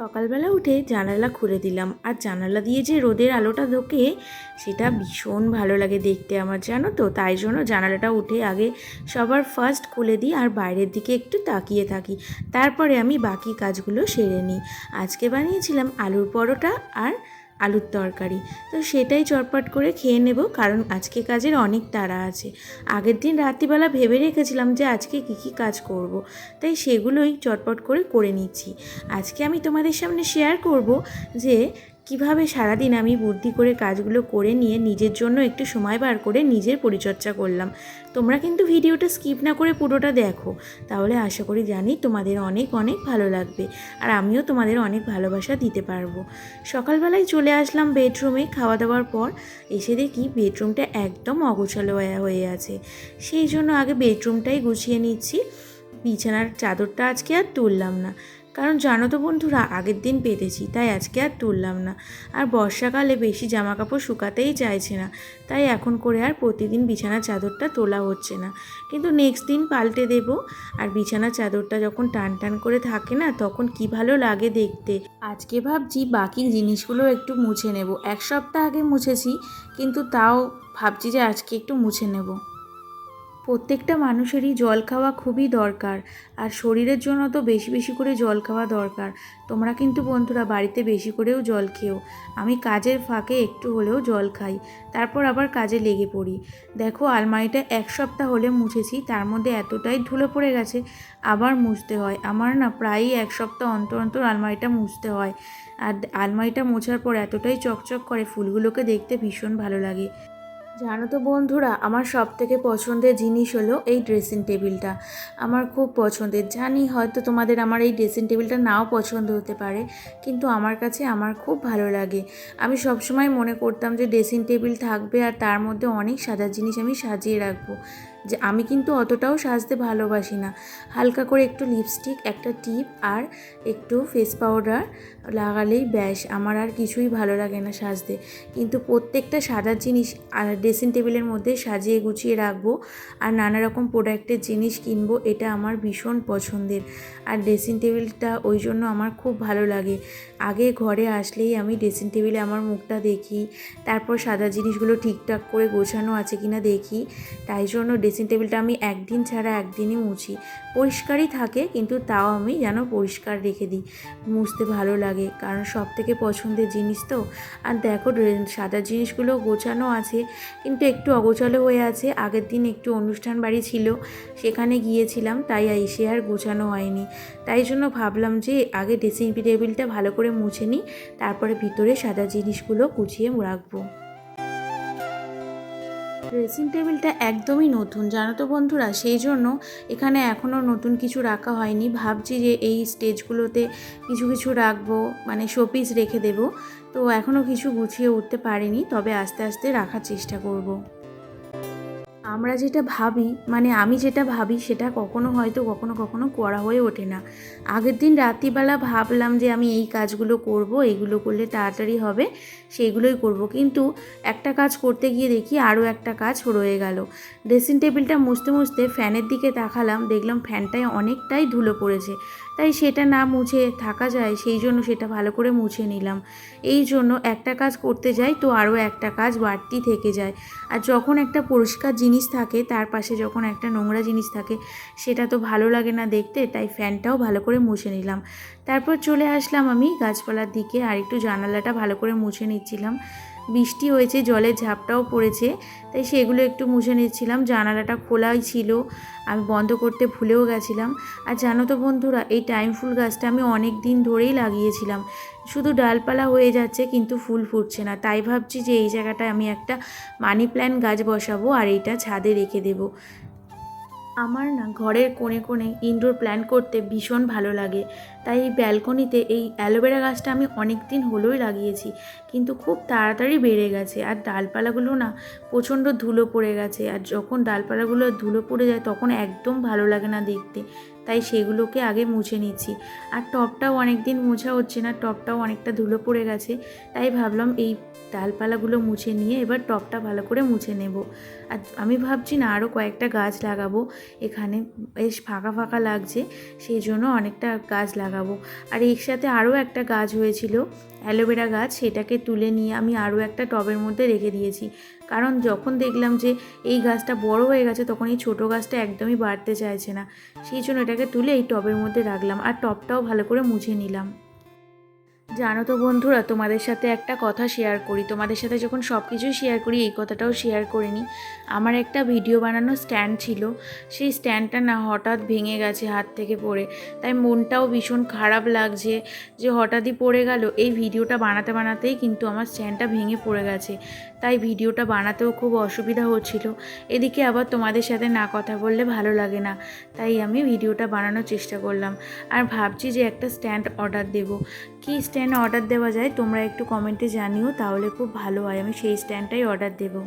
সকালবেলা উঠে জানালা খুলে দিলাম, আর জানালা দিয়ে যে রোদের আলোটা ঢোকে সেটা ভীষণ ভালো লাগে দেখতে আমার, জানো তো? তাই জন্য জানালাটা উঠে আগে সবার ফার্স্ট খুলে দিই, আর বাইরের দিকে একটু তাকিয়ে থাকি। তারপরে আমি বাকি কাজগুলো সেরে নিই। আজকে বানিয়েছিলাম আলুর পরোটা আর আলুর তরকারি তো সেটাই চটপট করে খেয়ে নেব, কারণ আজকে কাজের অনেক তাড়া আছে আগের দিন রাত্রিবেলা ভেবে রেখেছিলাম যে আজকে কী কী কাজ করব। তাই সেগুলোই চটপট করে করে নিচ্ছি আজকে আমি তোমাদের সামনে শেয়ার করব যে কীভাবে সারাদিন আমি বুদ্ধি করে কাজগুলো করে নিয়ে নিজের জন্য একটু সময় বার করে নিজের পরিচর্যা করলাম? তোমরা কিন্তু ভিডিওটা স্কিপ না করে পুরোটা দেখো। তাহলে আশা করি জানি তোমাদের অনেক অনেক ভালো লাগবে আর আমিও তোমাদের অনেক ভালোবাসা দিতে পারব। সকালবেলায় চলে আসলাম বেডরুমে খাওয়া দাওয়ার পর। এসে দেখি বেডরুমটা একদম অগোছালো হয়ে হয়ে আছে। সেই জন্য আগে বেডরুমটাই গুছিয়ে নিচ্ছি। বিছানার চাদরটা আজকে আর তুললাম না। কারণ জানো তো বন্ধুরা, আগের দিন পেতেছি তাই আজকে আর তুললাম না। আর বর্ষাকালে বেশি জামা কাপড় শুকাতেই চাইছে না, তাই এখন করে আর প্রতিদিন বিছানার চাদরটা তোলা হচ্ছে না। কিন্তু নেক্সট দিন পাল্টে দেব, আর বিছানার চাদরটা যখন টান টান করে থাকে না, তখন কি ভালো লাগে দেখতে। আজকে ভাবছি বাকি জিনিসগুলো একটু মুছে নেব, এক সপ্তাহ আগে মুছেছি, কিন্তু তাও ভাবছি যে আজকে একটু মুছে নেব। প্রত্যেকটা মানুষেরই জল খাওয়া খুবই দরকার, আর শরীরের জন্য তো বেশি বেশি করে জল খাওয়া দরকার। তোমরা কিন্তু বন্ধুরা বাড়িতে বেশি করেও জল খেও। আমি কাজের ফাঁকে একটু হলেও জল খাই, তারপর আবার কাজে লেগে পড়ি। দেখো, আলমারিটা এক সপ্তাহ হলে মুছেছি, তার মধ্যে এতটাই ধুলো পড়ে গেছে, আবার মুছতে হয়। আমার না প্রায়ই এক সপ্তাহ অন্তর অন্তর আলমারিটা মুছতে হয়। আর আলমারিটা মোছার পর এতটাই চকচক করে ফুলগুলোকে দেখতে ভীষণ ভালো লাগে। জানো তো বন্ধুরা, আমার সব থেকে পছন্দের জিনিস হলো এই ড্রেসিং টেবিলটা আমার খুব পছন্দের। জানি হয়তো তোমাদের আমার এই ড্রেসিং টেবিলটা নাও পছন্দ হতে পারে, কিন্তু আমার কাছে আমার খুব ভালো লাগে। আমি সবসময় মনে করতাম যে ড্রেসিং টেবিল থাকবে আর তার মধ্যে অনেক সাজার জিনিস আমি সাজিয়ে রাখব। যে আমি কিন্তু অতটাও সাজতে ভালোবাসি না। হালকা করে একটু লিপস্টিক একটা টিপ আর একটু ফেস পাউডার লাগালেই ব্যাস, আমার আর কিছুই ভালো লাগে না সাজতে। কিন্তু প্রত্যেকটা সাজার জিনিস আর ড্রেসিং টেবিলের মধ্যে সাজিয়ে গুছিয়ে রাখব আর নানা রকম প্রোডাক্টের জিনিস কিনবো, এটা আমার ভীষণ পছন্দের। আর ড্রেসিং টেবিলটা ওই জন্য আমার খুব ভালো লাগে। আগে ঘরে আসলেই আমি ড্রেসিং টেবিলে আমার মুখটা দেখি, তারপর সাদা জিনিসগুলো ঠিকঠাক করে গোছানো আছে কি না দেখি। তাই জন্য ড্রেসিং টেবিলটা আমি একদিন ছাড়া একদিনই মুছি। পরিষ্কারই থাকে, কিন্তু তাও আমি যেন পরিষ্কার রেখে দিই। মুছতে ভালো লাগে। কারণ সব থেকে পছন্দের জিনিস তো। আর দেখো সাদা জিনিসগুলো গোছানো আছে, কিন্তু একটু অগোছালো হয়ে আছে। আগের দিন একটু অনুষ্ঠান বাড়ি ছিল, সেখানে গিয়েছিলাম, তাই এসে আর গোছানো হয়নি। তাই জন্য ভাবলাম যে আগে ড্রেসিং টেবিলটা ভালো করে মুছে নিই, তারপরে ভিতরে সাদা জিনিসগুলো গুছিয়ে রাখব। ড্রেসিং টেবিলটা একদমই নতুন, জানো তো বন্ধুরা? সেই জন্য এখানে এখনও নতুন কিছু রাখা হয়নি। ভাবছি যে এই স্টেজগুলোতে কিছু কিছু রাখব মানে শোপিস রেখে দেব। তো এখনও কিছু গুছিয়ে উঠতে পারিনি, তবে আস্তে আস্তে রাখার চেষ্টা করব। আমরা যেটা ভাবি মানে আমি যেটা ভাবি সেটা কখনো হয়তো কখনো কখনো করা হয়ে ওঠে না। আগের দিন রাত্রিবেলা ভাবলাম যে আমি এই কাজগুলো করব এইগুলো করলে তাড়াতাড়ি হবে সেইগুলোই করব। কিন্তু একটা কাজ করতে গিয়ে দেখি আরও একটা কাজ রয়ে গেল। ড্রেসিং টেবিলটা মুছতে মুছতে ফ্যানের দিকে তাকালাম, দেখলাম ফ্যানটায় অনেকটাই ধুলো পড়েছে। তাই সেটা না মুছে থাকা যায়, সেই জন্য সেটা ভালো করে মুছে নিলাম। এই জন্য একটা কাজ করতে যাই তো আরও একটা কাজ বাড়তি থেকে যায়। আর যখন একটা পরিষ্কার জিনিস থাকে, তার পাশে যখন একটা নোংরা জিনিস থাকে, সেটা তো ভালো লাগে না দেখতে, তাই ফ্যানটাও ভালো করে মুছে নিলাম। তারপর চলে আসলাম আমি গাছপালার দিকে, আর একটু জানালাটা ভালো করে মুছে নিচ্ছিলাম। বৃষ্টি হয়েছে, জলের ঝাপটাও পড়েছে, তাই সেগুলো একটু মুছে নিচ্ছিলাম। জানালাটা খোলাই ছিল, আমি বন্ধ করতে ভুলেও গেছিলাম। আর জানো তো বন্ধুরা, এই টাইম ফুল গাছটা আমি অনেক দিন ধরেই লাগিয়েছিলাম। শুধু ডালপালা হয়ে যাচ্ছে, কিন্তু ফুল ফুটছে না। তাই ভাবছি যে এই জায়গাটায় আমি একটা মানি প্ল্যান্ট গাছ বসাবো আর এইটা ছাদে রেখে দেবো। আমার না ঘরের কোণে কোণে ইনডোর প্ল্যান করতে ভীষণ ভালো লাগে। তাই এই ব্যালকনিতে এই অ্যালোভেরা গাছটা আমি অনেক দিন হলোই লাগিয়েছি, কিন্তু খুব তাড়াতাড়ি বেড়ে গেছে। আর ডালপালাগুলো না প্রচণ্ড ধুলো পড়ে গেছে, আর যখন ডালপালাগুলো ধুলো পড়ে যায় তখন একদম ভালো লাগে না দেখতে। তাই সেগুলোকে আগে মুছে নিচ্ছি। আর টপটাও অনেক দিন মোছা হচ্ছে না, টপটাও অনেকটা ধুলো পড়ে গেছে, তাই ভাবলাম এই ডালপালাগুলো মুছে নিয়ে এবার টপটা ভালো করে মুছে নেব। আর আমি ভাবছি না আরও কয়েকটা গাছ লাগাবো। এখানে বেশ ফাঁকা ফাঁকা লাগছে, সেই জন্য অনেকটা গাছ লাগাবো। আর এর সাথে আরও একটা গাছ হয়েছিল, অ্যালোভেরা গাছ, সেটাকে তুলে নিয়ে আমি আরও একটা টবের মধ্যে রেখে দিয়েছি। কারণ যখন দেখলাম যে এই গাছটা বড় হয়ে গেছে, তখন এই ছোটো গাছটা একদমই বাড়তে চাইছে না। সেই জন্য এটাকে তুলে এই টবের মধ্যে রাখলাম, আর টবটাও ভালো করে মুছে নিলাম। জানো তো বন্ধুরা, তোমাদের সাথে একটা কথা শেয়ার করি। তোমাদের সাথে যখন সব কিছুই শেয়ার করি, এই কথাটাও শেয়ার করে নিই। আমার একটা ভিডিও বানানো স্ট্যান্ড ছিল। সেই স্ট্যান্ডটা না হঠাৎ ভেঙে গেছে হাত থেকে পড়ে। তাই মনটাও ভীষণ খারাপ লাগছে যে হঠাৎই পড়ে গেল। এই ভিডিওটা বানাতে বানাতেই কিন্তু আমার স্ট্যান্ডটা ভেঙে পড়ে গেছে। তাই ভিডিওটা বানাতেও খুব অসুবিধা হচ্ছিল। এদিকে আবার তোমাদের সাথে না কথা বললে ভালো লাগে না, তাই আমি ভিডিওটা বানানোর চেষ্টা করলাম। আর ভাবছি যে একটা স্ট্যান্ড অর্ডার দেব। কি স্ট্যান্ড অর্ডার দেওয়া যায় তোমরা একটু কমেন্টে জানিও, তাহলে খুব ভালো হয়, আমি সেই স্ট্যান্ডটাই অর্ডার দেবো।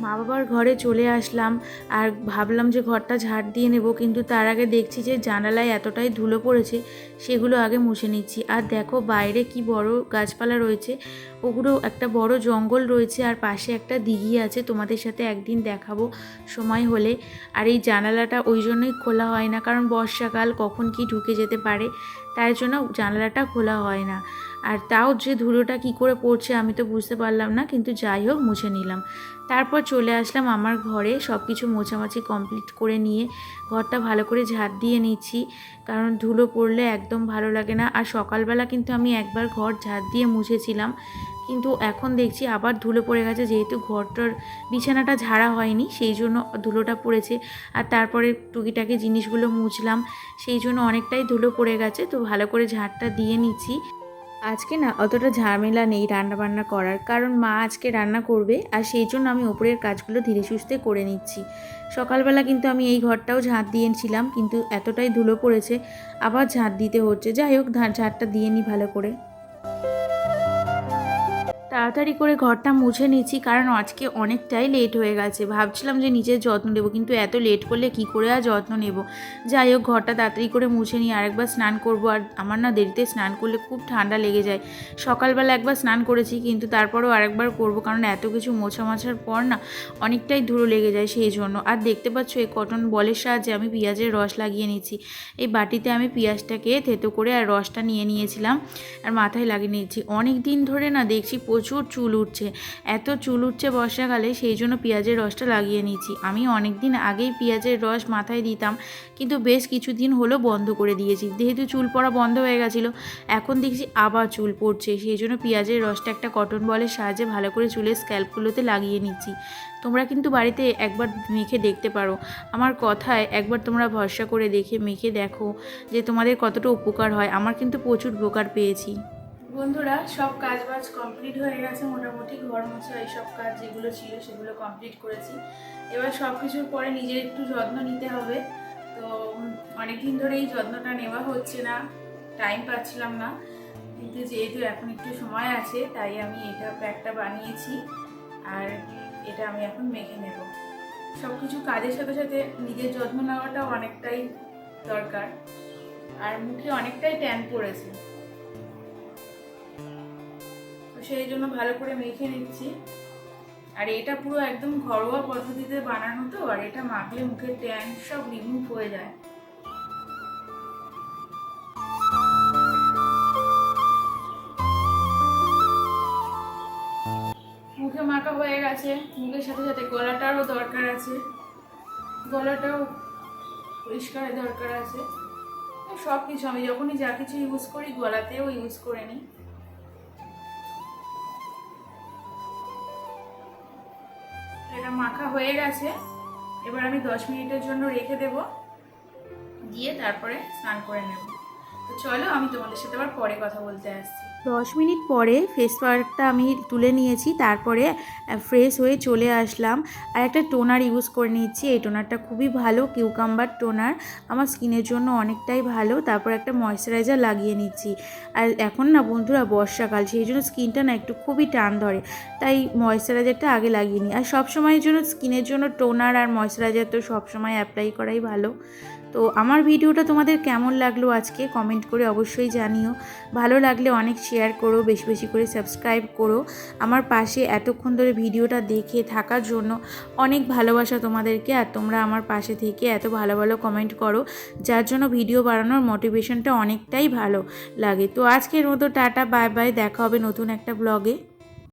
মা বাবার ঘরে চলে আসলাম আর ভাবলাম যে ঘরটা ঝাড় দিয়ে নেব, কিন্তু তার আগে দেখছি যে জানালায় এতটাই ধুলো পড়েছে, সেগুলো আগে মুছে নিচ্ছি। আর দেখো বাইরে কি বড় গাছপালা রয়েছে, ওগুলো একটা বড় জঙ্গল রয়েছে আর পাশে একটা দিঘি আছে, তোমাদের সাথে একদিন দেখাবো সময় হলে। আর এই জানালাটা ওই জন্যই খোলা হয় না, কারণ বর্ষাকাল কখন কি ঢুকে যেতে পারে, তাই জন্য জানালাটা খোলা হয় না। আর তাও যে ধুলোটা কি করে পড়ছে আমি তো বুঝতে পারলাম না, কিন্তু যাই হোক মুছে নিলাম। তারপর চলে আসলাম আমার ঘরে সব কিছু মোছামাছি কমপ্লিট করে নিয়ে ঘরটা ভালো করে ঝাড় দিয়ে নিচ্ছি, কারণ ধুলো পড়লে একদম ভালো লাগে না। আর সকালবেলা কিন্তু আমি একবার ঘর ঝাড় দিয়ে মুছেছিলাম, কিন্তু এখন দেখছি আবার ধুলো পড়ে গেছে, যেহেতু ঘরটার বিছানাটা ঝাড়া হয়নি, সেই জন্য ধুলোটা পড়েছে। আর তারপরে টুকিটাকি জিনিসগুলো মুছলাম, সেই জন্য অনেকটাই ধুলো পড়ে গেছে, তো ভালো করে ঝাড়টা দিয়ে নিচ্ছি। আজকে না অতটা ঝামেলা নেই রান্না বান্না করার, কারণ মা আজকে রান্না করবে আর সেই জন্য আমি ওপরের কাজগুলো ধীরে সুস্থে করে নিচ্ছি। সকালবেলা কিন্তু আমি এই ঘরটাও ঝাঁট দিয়েছিলাম কিন্তু এতটাই ধুলো পড়েছে, আবার ঝাঁট দিতে হচ্ছে। যাই হোক ঝাঁটটা দিয়ে নিই ভালো করে। তাড়াতাড়ি করে ঘরটা মুছে নিচ্ছি কারণ আজকে অনেকটাই লেট হয়ে গেছে। ভাবছিলাম যে নিজের যত্ন নেব, কিন্তু এত লেট করলে কি করে আর যত্ন নেব? যাই হোক, ঘরটা তাড়াতাড়ি করে মুছে নিই আরেকবার স্নান করব। আর আমার না দেরিতে স্নান করলে খুব ঠান্ডা লেগে যায়। সকালবেলা একবার স্নান করেছি, কিন্তু তারপরেও আরেকবার করব, কারণ এত কিছু মোছা মাছার পর না অনেকটাই ধুলো লেগে যায় সেই জন্য। আর দেখতে পাচ্ছ এই কটন বলের সাহায্যে আমি পেঁয়াজের রস লাগিয়ে নিচ্ছি এই বাটিতে আমি পেঁয়াজটাকে থেতো করে আর রসটা নিয়ে নিয়েছিলাম, আর মাথায় লাগিয়ে নিয়েছি। অনেক দিন ধরে না দেখছি প্রচুর চুল উঠছে। এত চুল উঠছে বর্ষাকালে, সেই জন্য পেঁয়াজের রসটা লাগিয়ে নিয়েছি। আমি অনেক দিন আগেই পেঁয়াজের রস মাথায় দিতাম, কিন্তু বেশ কিছুদিন হলো বন্ধ করে দিয়েছি। যেহেতু চুল পড়া বন্ধ হয়ে গেছিল, এখন দেখছি আবার চুল পড়ছে। সেই জন্য পেঁয়াজের রসটা একটা কটন বলের সাহায্যে ভালো করে চুলের স্ক্যাল্পগুলোতে লাগিয়ে নিচ্ছি। তোমরা কিন্তু বাড়িতে একবার মেখে দেখতে পারো। আমার কথায় একবার তোমরা ভরসা করে দেখে, মেখে দেখো যে তোমাদের কতটা উপকার হয়। আমার কিন্তু প্রচুর উপকার পেয়েছি। বন্ধুরা, সব কাজ বাজ কমপ্লিট হয়ে গেছে, মোটামুটি ঘর মোছা এইসব কাজ যেগুলো ছিল সেগুলো কমপ্লিট করেছি। এবার সব কিছুর পরে নিজের একটু যত্ন নিতে হবে। তো অনেক দিন ধরে এই যত্নটা নেওয়া হচ্ছে না টাইম পাচ্ছিলাম না। কিন্তু যেহেতু এখন একটু সময় আছে, তাই আমি এটা প্যাকটা বানিয়েছি আর এটা আমি এখন মেখে নেব। সব কিছু কাজের সাথে সাথে নিজের যত্ন নেওয়াটা অনেকটাই দরকার। আর মুখে অনেকটাই ট্যান পড়েছে। সেই জন্য ভালো করে মেখে নিচ্ছি। আর এটা পুরো একদম ঘরোয়া পদ্ধতিতে বানানো তো, আর এটা মাখলে মুখের ট্যান সব রিমুভ হয়ে যায়। মুখে মাখা হয়ে গেছে, মুখের সাথে সাথে গলাটারও দরকার আছে। গলাটাও পরিষ্কারের দরকার আছে। সব কিছু আমি যখনই যা কিছু ইউজ করি, গলাতেও ইউজ করে নিই। মাখা হয়ে গেছে। এবার আমি দশ মিনিটের জন্য রেখে দেব। দিয়ে তারপরে স্নান করে নেব। তো চলো, আমি তোমাদের সাথে আবার পরে কথা বলতে আসছি। দশ মিনিট পরে ফেস ওয়াশটা আমি তুলে নিয়েছি, তারপরে ফ্রেশ হয়ে চলে আসলাম। আর একটা টোনার ইউজ করে নিচ্ছি। এই টোনারটা খুবই ভালো কিউকাম্বার টোনার আমার স্কিনের জন্য অনেকটাই ভালো। তারপর একটা ময়শ্চারাইজার লাগিয়ে নিচ্ছি। আর এখন না বন্ধুরা, বর্ষাকাল, সেই জন্য স্কিনটা না একটু খুবই টান ধরে। তাই ময়শ্চারাইজারটা আগে লাগিয়ে নিই। আর সব সময়ের জন্য, স্কিনের জন্য টোনার আর ময়শ্চারাইজার তো সবসময় অ্যাপ্লাই করাই ভালো। তো আমার ভিডিওটা তোমাদের কেমন লাগল আজকে কমেন্ট করে অবশ্যই জানিও। ভালো লাগলে অনেক শেয়ার করো, বেশি বেশি করে সাবস্ক্রাইব করো। আমার পাশে এতক্ষণ ধরে ভিডিওটা দেখে থাকার জন্য অনেক ভালোবাসা তোমাদেরকে আর তোমরা আমার পাশে থেকে এত ভালো ভালো কমেন্ট করো, যার জন্য ভিডিও বানানোর মোটিভেশনটা অনেকটাই ভালো লাগে। তো আজকের মতো টাটা বাই বাই দেখা হবে নতুন একটা ব্লগে